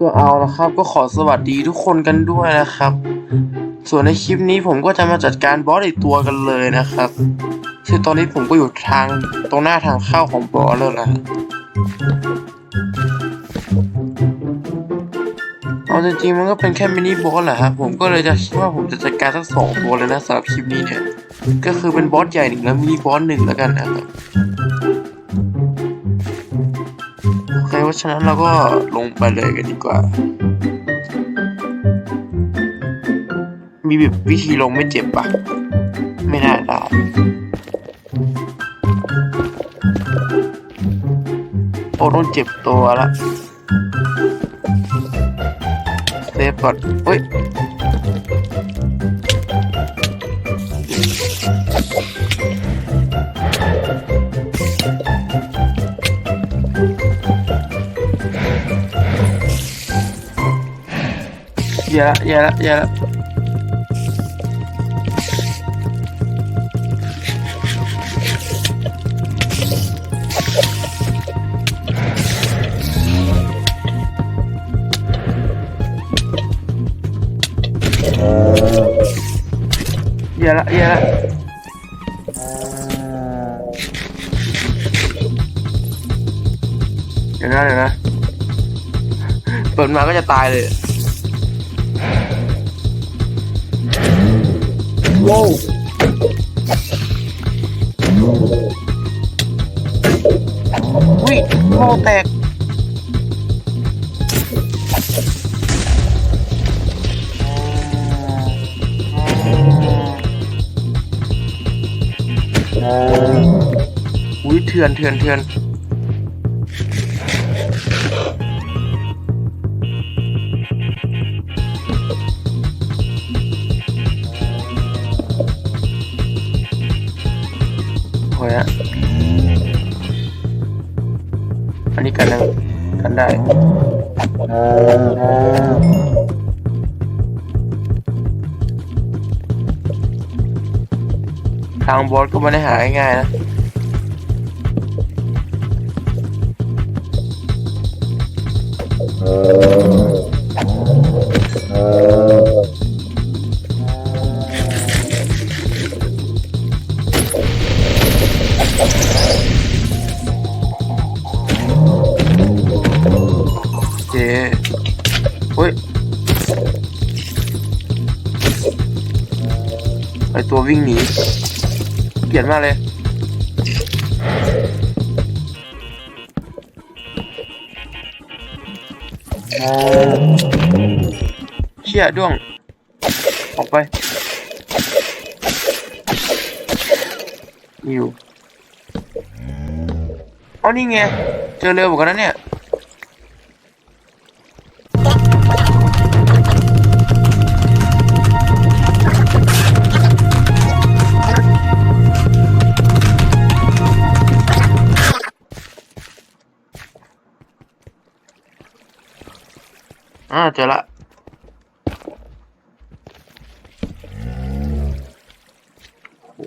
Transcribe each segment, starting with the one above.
ก็เอาละครับ ก็ขอสวัสดีทุกคนกันด้วยนะครับ ส่วนในคลิปนี้ผมก็จะมาจัดการบอสอีกตัวกันเลยนะครับคือตอนนี้ผมก็อยู่ทางตรงหน้าทางเข้าของบอสแล้วนะเอาจริงๆมันก็เป็นแค่มินิบอสแหละครับผมก็เลยจะคิดว่าผมจะจัดการทั้งสองตัวเลยนะสำหรับคลิปนี้เนี่ย ก็คือเป็นบอสใหญ่หนึ่งแล้วมินิบอสหนึ่งแล้วกันนะครับะฉะนั้นเราก็ลงไปเลยกันดีกว่า มีแบบวิธีลงไม่เจ็บปะไม่น่าได้โอ้ต้องเจ็บตัวละเซฟก่อนเฮ้ย แย่ละแย่ละแย่ละแย่ละแย่ละเดี๋ยวนะเดี๋ยวนะเปิดมาก็จะตายเลย ว้าววิโมแตกอุ้ยเถื่อนเถื่อนเถื่อน อ้ยอะอันนี้กันได้กันได้ทางบอสก็ไม่ได้หาง่ายนะ เฮ้ยไอตัววิ่งหนี เกลียดมากเลยเชี่ยด้วง ออกไปอยู่อ๋อนี่ไง เจอเร็วเหมือนกันนเนี่ย อ่าเจอละโห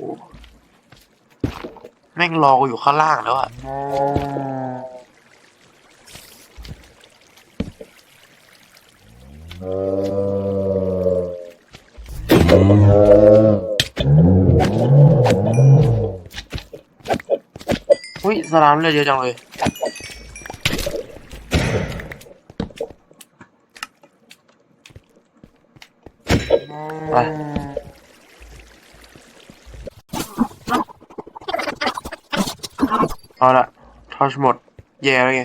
แม่งรอกูอยู่ข้างล่างแล้วอะอุ้ยสลามเลยเยอะจังเลย ไปเอาละทอชหมด แย่แล้วไง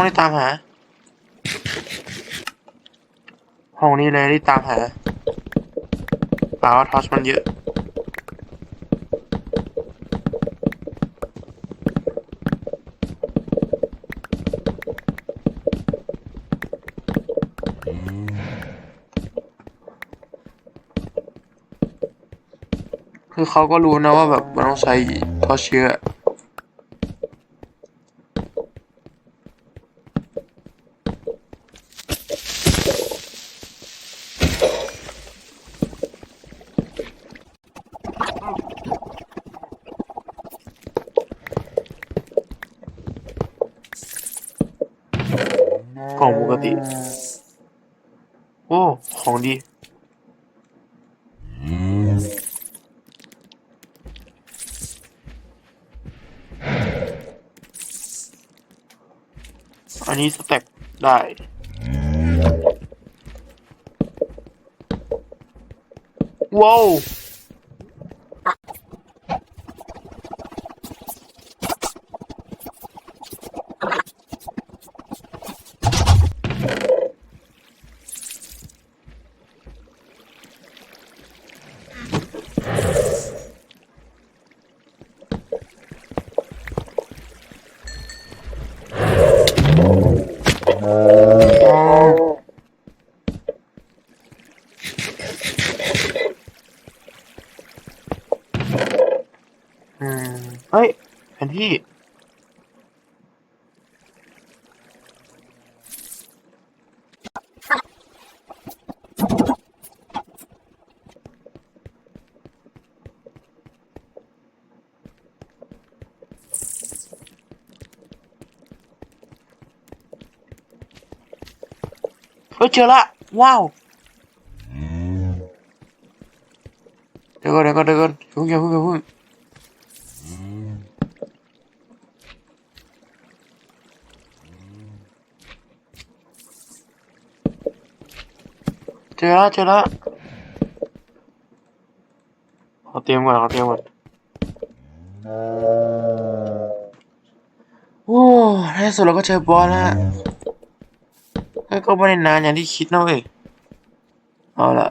องที่ตามหา ห้องนี้เลยที่ตามหาเปล่าว่าทอชมันเยอะโคือเขาก็รู้นะว่าแบบมันต้องใช้ท่อเชื้อ กล่องปกติ โอ้ ของดี อันนี้สแต็กได้ว้าว อืมเฮ้ยแผนที่ เฮ้ยเจอละว้าว เดี๋ยวก่อนเดี๋ยวก่อนเดี๋ยวก่อนอย่าเพิ่งอย่าเพิ่งอย่าเพิ่ง เจอแล้วเจอแล้วขอเตรียมก่อนขอเตรียมก่อนโอ้ในที่สุดเราก็เจอบอลแล้วเฮ้ยก็ไม่ได้นานอย่างที่คิดนะเว้ยเอาละ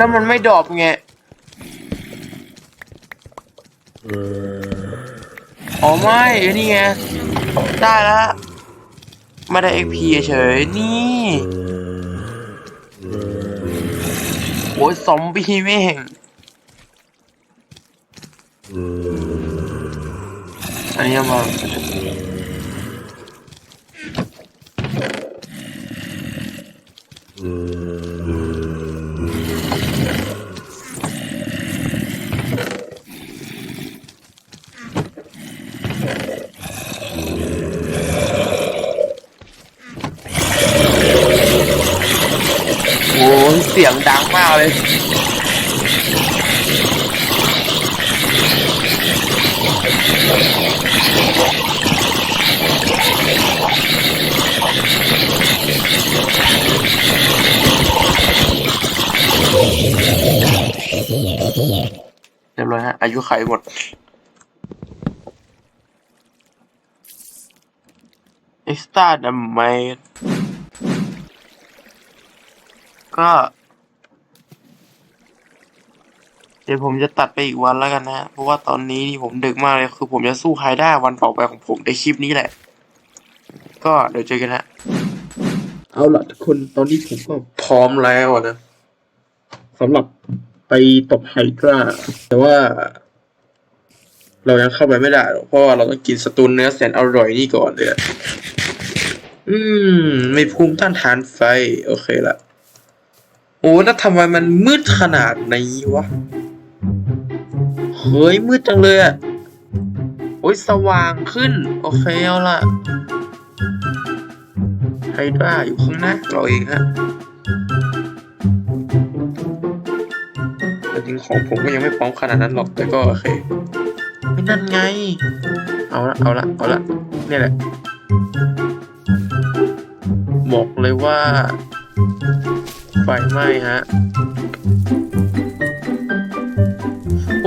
แล้วมันไม่ดรอปไงอ๋อไม่ไอ้นี่ไง ได้แล้วไม่ได้ XP เฉยๆนี่โอ้ยซอมบี้แม่งอันนี้มาโอ้ยเสียงดังมากเลยเรียบร้อยฮะ อายุไขหมด เอ็กซ์ตร้าดัมไมก็ เดี๋ยวผมจะตัดไปอีกวันแล้วกันนะ เพราะว่าตอนนี้นี่ผมดึกมากเลย คือผมจะสู้ใครได้วันต่อไปของผมในคลิปนี้แหละ ก็เดี๋ยวเจอกันฮะ เอาละทุกคนตอนนี้ผมก็พร้อมแล้วนะสำหรับไปตบไฮดราแต่ว่า เรายังเข้าไปไม่ได้หรอกเพราะว่าเราต้องกินสตูนเนื้อแสนอร่อยนี่ก่อนเลยอะอืม ไม่ภูมิต้านทานไฟ โอเคละโอ้แล้วทำไมมันมืดขนาดนี้วะ เฮ้ย มืดจังเลยอะโอ้ย สว่างขึ้น โอเคเอาละไฮดราอยู่ข้างหน้าเราเองฮะแต่จริงของผมก็ยังไม่พร้อมขนาดนั้นหรอกแต่ก็โอเคไม่นั่นไง เอาละเอาละเอาละนี่แหละ บอกเลยว่า ไฟไหม้ฮะ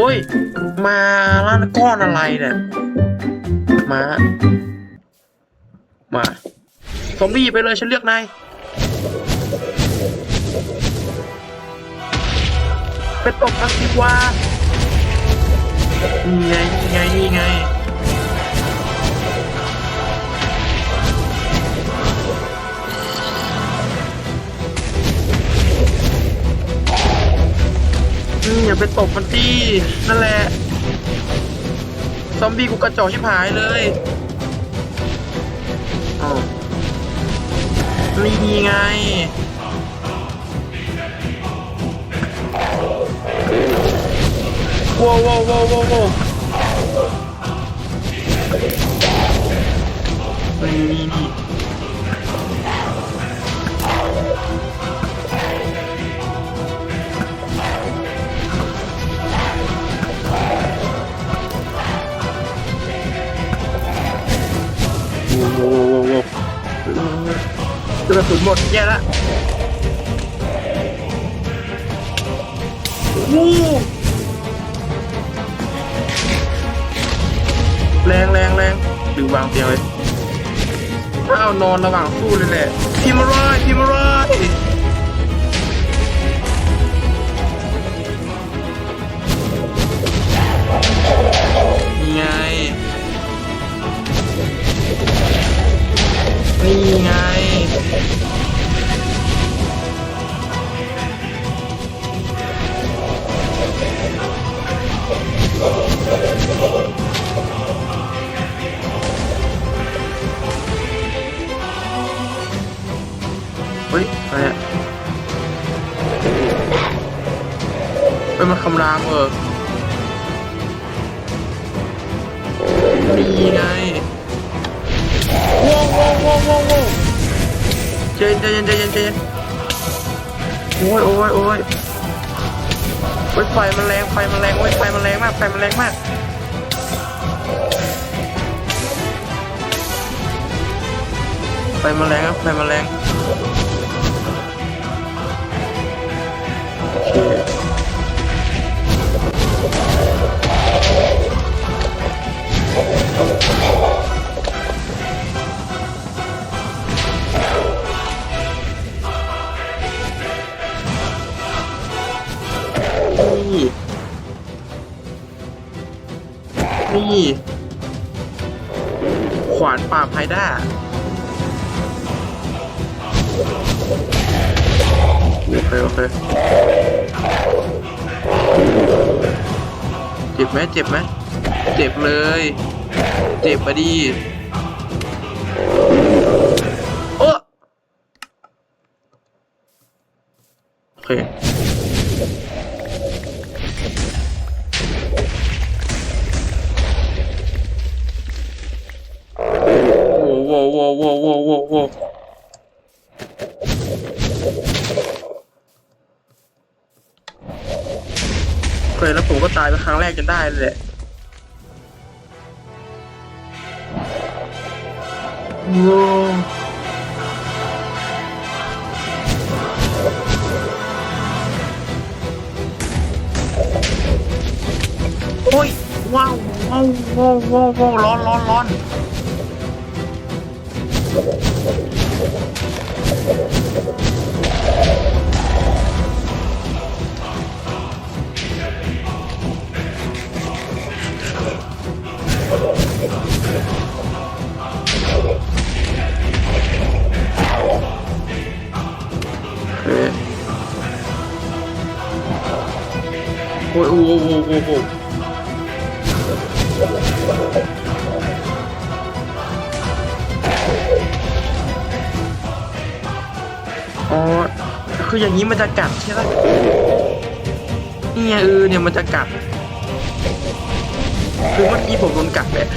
ฮ้ย มาล้านก้อนอะไรเนี่ยมา มาซอมบี้ไปเลยฉันเลือกนายไปตบกันสิว่านี่ไงนี่ไงนี่ไง อย่าไปตบมันดินั่นแหละ ซอมบี้กูกระจอกชิบหายเลยอ้าวนี่ไงว้าวว้าวว้าวว้าวว้าวนี่นี่นี่ กระสุนหมดแย่ละวู้แรงแรงแรงหรือวางเตียงเลยถ้าเอานอนระหว่างสู้เลยแหละพิมพ์ร้อยพิมพ์ร้อยนี่ไงนี่ไง เฟมันแรงมากไฟมันแรงครับไฟมันแรง ขวานป่าไฮด้าโอเคโอเคเจ็บไหมเจ็บไหมเจ็บเลย เจ็บปะดีโอ้โอเค ครั้งแรกจนได้เลยโอ้ยว้าวว้าวว้าวว้าวว้าวร้อนร้อนร้อนโอ โอ้ยโอ้โหโอ้โหโอ้โหอ๋อคืออย่างนี้มันจะกัดใช่ไหมนี่ไงเออเนี่ยมันจะกัดคือเมื่อกี้ผมโดนกัดแหละ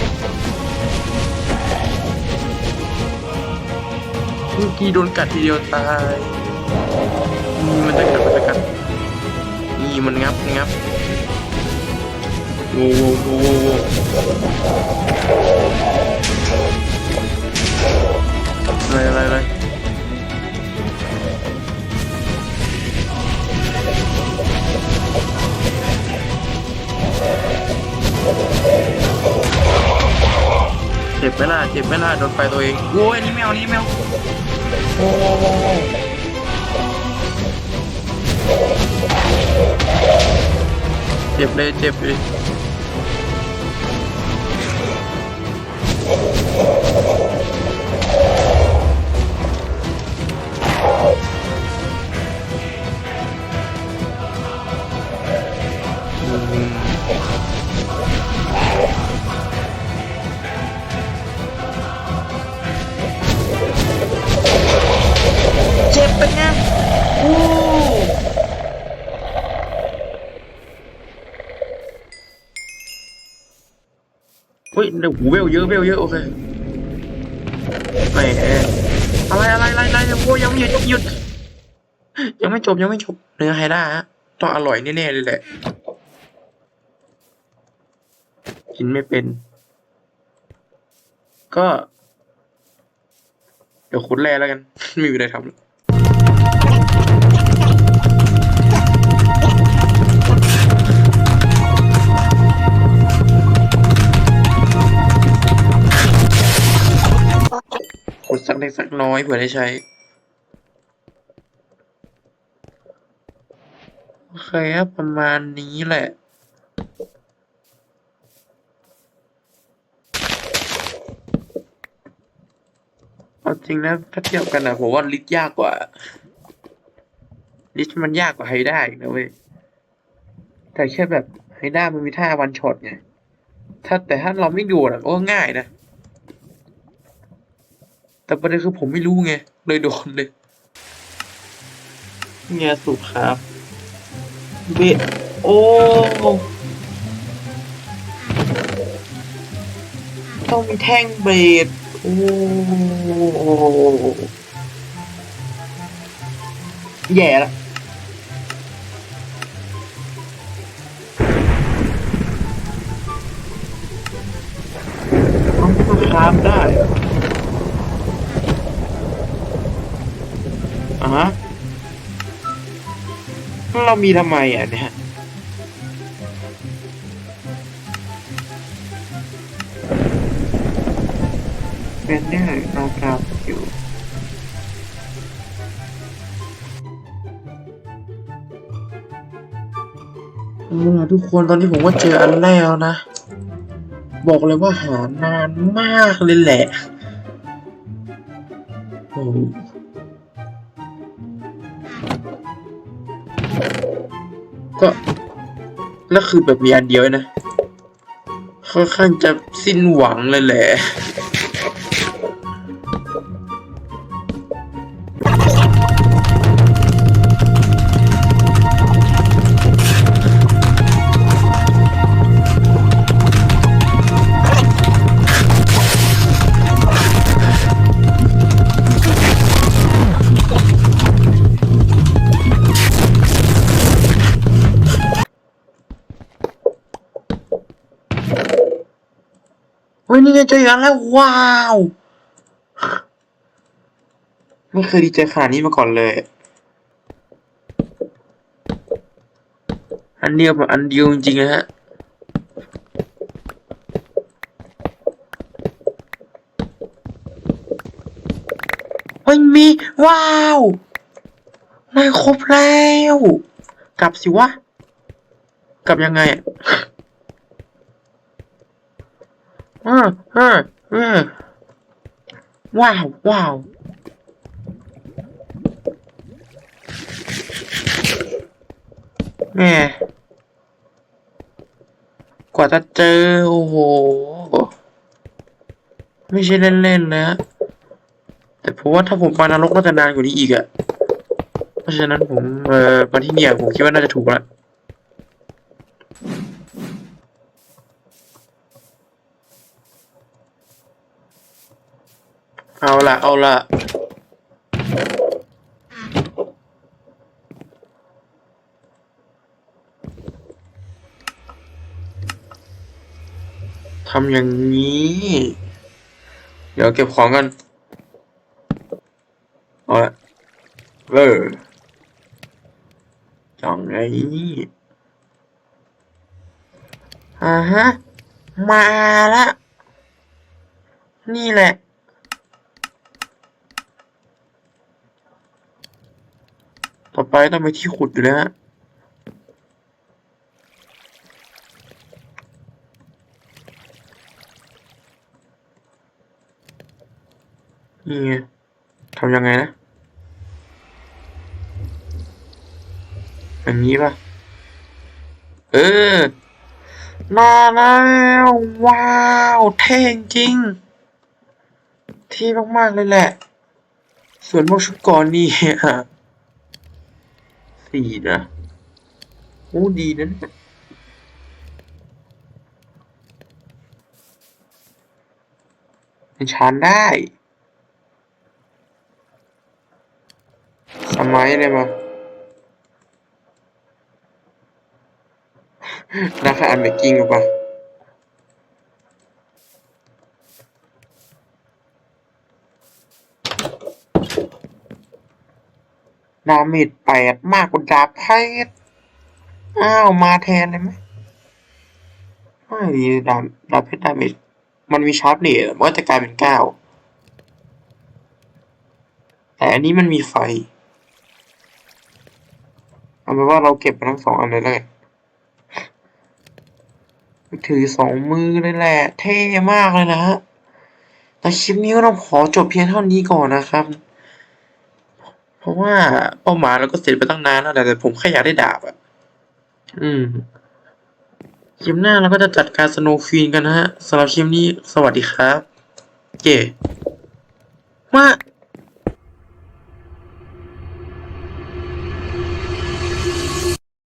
เมื่อกี้โดนกัดทีเดียวตายมันจะกัดมันจะกัด มันงับงับโว้โว้โอะไรอะไรอะไรเจ็บไม่ล่ะเจ็บไม่ล่ะโดนไฟตัวเองโอ้ยนี่แมวนี่แมวโอ้ เจ็บเลยเจ็บเลยเจ็บเป็นไงโอ้ เฮ้ยเดี๋ยวหูเวลเยอะเวลเยอะโอเคแหมอะไรอะไรอะไรอะไรโอ้ยังไม่หยุดยังไม่หยุด ยังไม่จบยังไม่จบเนื้อไฮด้าฮะต้องอร่อยแน่ๆเลยแหละ กินไม่เป็น ก็ เดี๋ยวคุดแร่แล้วกัน ไม่มีอะไรทำแล้ว ขุดสักเล็กสักน้อยเผื่อได้ใช้ โอเคครับประมาณนี้แหละเอาจริงนะถ้าเทียบกันนะผมว่าลิทยากกว่า ลิทมันยากกว่าไฮด้าอีกนะเว้ยแต่แค่แบบไฮด้ามันมีท่าวันช็อตไงถ้าแต่ถ้าเราไม่ดูอะก็ง่ายนะ แต่ประเด็นคือผมไม่รู้ไง เลยโดนเลยเงียสุครับเบโอ้ต้องมีแท่งเบรดโอ้แย่ละ มีทำไมอะเนี่ยเป็นได้เรากราบอยู่เอาละทุกคนตอนนี้ผมก็เจออันแล้วนะ บอกเลยว่าหานานมากเลยแหละโอ้ ก็แล้วคือแบบมีอันเดียวนะค่อนข้างจะสิ้นหวังเลยแหละ เฮ้ยนี่ไงเจออีกแล้วว้าว ไม่เคยดีใจขนาดนี้มาก่อนเลย อันเดียวแบบอันเดียวจริงๆนะฮะเฮ้ยมีว้าวได้ครบแล้ว กลับสิวะ กลับยังไงอะ เออเออเออว้าวว้าวแม่กว่าจะเจอ โอ้โห ไม่ใช่เล่นๆนะ แต่ผมว่าถ้าผมไปนรกน่าจะนานกว่านี้อีกอะเพราะฉะนั้นผมเอ่อมาที่เนี่ย ผมคิดว่าน่าจะถูกละ ละเอาละทำอย่างนี้ เดี๋ยวเก็บของกัน เอาละเออจังไงนี่อ่าฮะ มาละ นี่แหละ ต่อไปต้องไปที่ขุดอยู่แล้วฮะนี่ไงทำยังไงนะอย่างนี้ป่ะเออมาแล้วว้าว เท่จริงเท่มาก ๆ เลยแหละ ส่วนพวกชุดก่อนนี่ฮะ สี่นะโอ้ดีนะเนี่ยเป็นชานได้สมัยเลยมาราคาอันเบกกิ้งหรือเปล่ ดาเมจแปดมากกว่าดาบเพชรอ้าว มาแทนเลยไหมไม่ดีดาบดาบเพชรดาเมจมันมีชาร์ปเนตมันก็จะกลายเป็นเก้าแต่อันนี้มันมีไฟ เอาเป็นว่าเราเก็บไปทั้งสองอันเลยแล้วกันถือสองมือเลยแหละ เท่มากเลยนะฮะแต่คลิปนี้ก็ต้องขอจบเพียงเท่านี้ก่อนนะครับ ราะว่าเป้าหมายเราก็เสร็จไปตั้งนานแล้วแหละแต่ผมแค่อยากได้ดาบอะ อืมคลิปหน้าเราก็จะจัดการสโนว์ควีนกันนะฮะสำหรับคลิปนี้สวัสดีครับเก๋มา